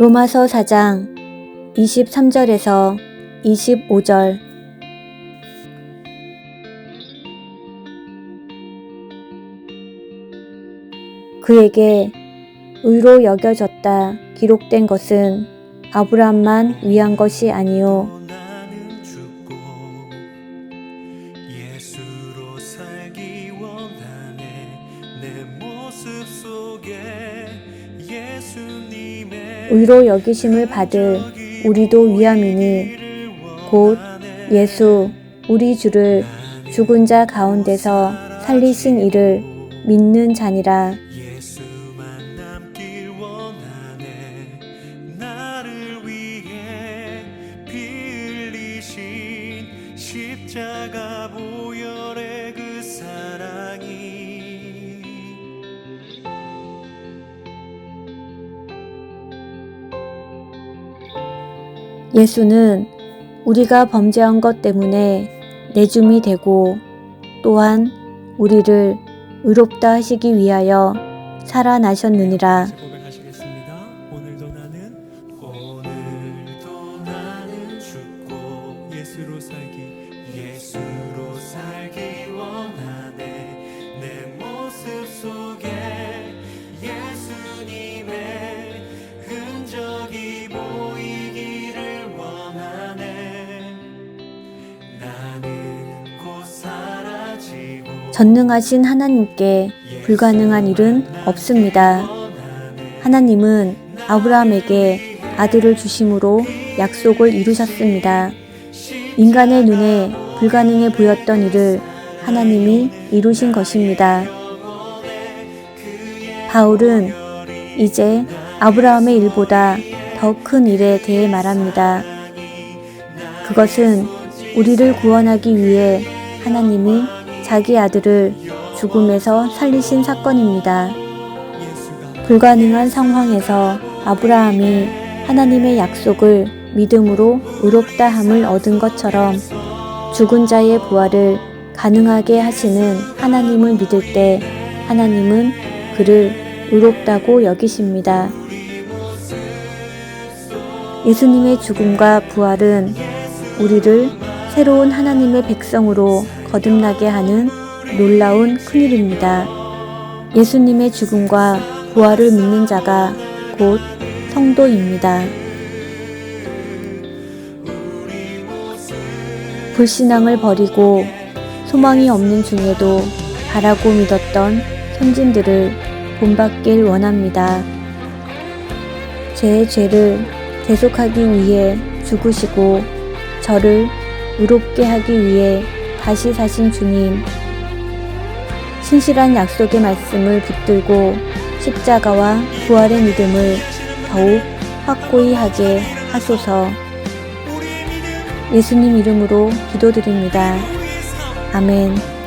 로마서 4장 23절에서 25절. 그에게 의로 여겨졌다 기록된 것은 아브라함만 위한 것이 아니요 의로 여기심을 받을 우리도 위함이니 곧 예수 우리 주를 죽은 자 가운데서 살리신 이를 믿는 자니라 예수는 우리가 범죄한 것 때문에 내줌이 되고 또한 우리를 의롭다 하시기 위하여 살아나셨느니라. 예수로 살기 원하네 내 모습 속에 전능하신 하나님께 불가능한 일은 없습니다. 하나님은 아브라함에게 아들을 주심으로 약속을 이루셨습니다. 인간의 눈에 불가능해 보였던 일을 하나님이 이루신 것입니다. 바울은 이제 아브라함의 일보다 더 큰 일에 대해 말합니다. 그것은 우리를 구원하기 위해 하나님이 자기 아들을 죽음에서 살리신 사건입니다. 불가능한 상황에서 아브라함이 하나님의 약속을 믿음으로 의롭다 함을 얻은 것처럼 죽은 자의 부활을 가능하게 하시는 하나님을 믿을 때 하나님은 그를 의롭다고 여기십니다. 예수님의 죽음과 부활은 우리를 새로운 하나님의 백성으로 거듭나게 하는 놀라운 큰일입니다. 예수님의 죽음과 부활을 믿는 자가 곧 성도입니다. 불신앙을 버리고 소망이 없는 중에도 바라고 믿었던 선진들을 본받길 원합니다. 제 죄를 대속하기 위해 죽으시고 저를 의롭게 하기 위해 다시 사신 주님. 신실한 약속의 말씀을 붙들고 십자가와 부활의 믿음을 더욱 확고히 하게 하소서. 예수님 이름으로 기도드립니다. 아멘.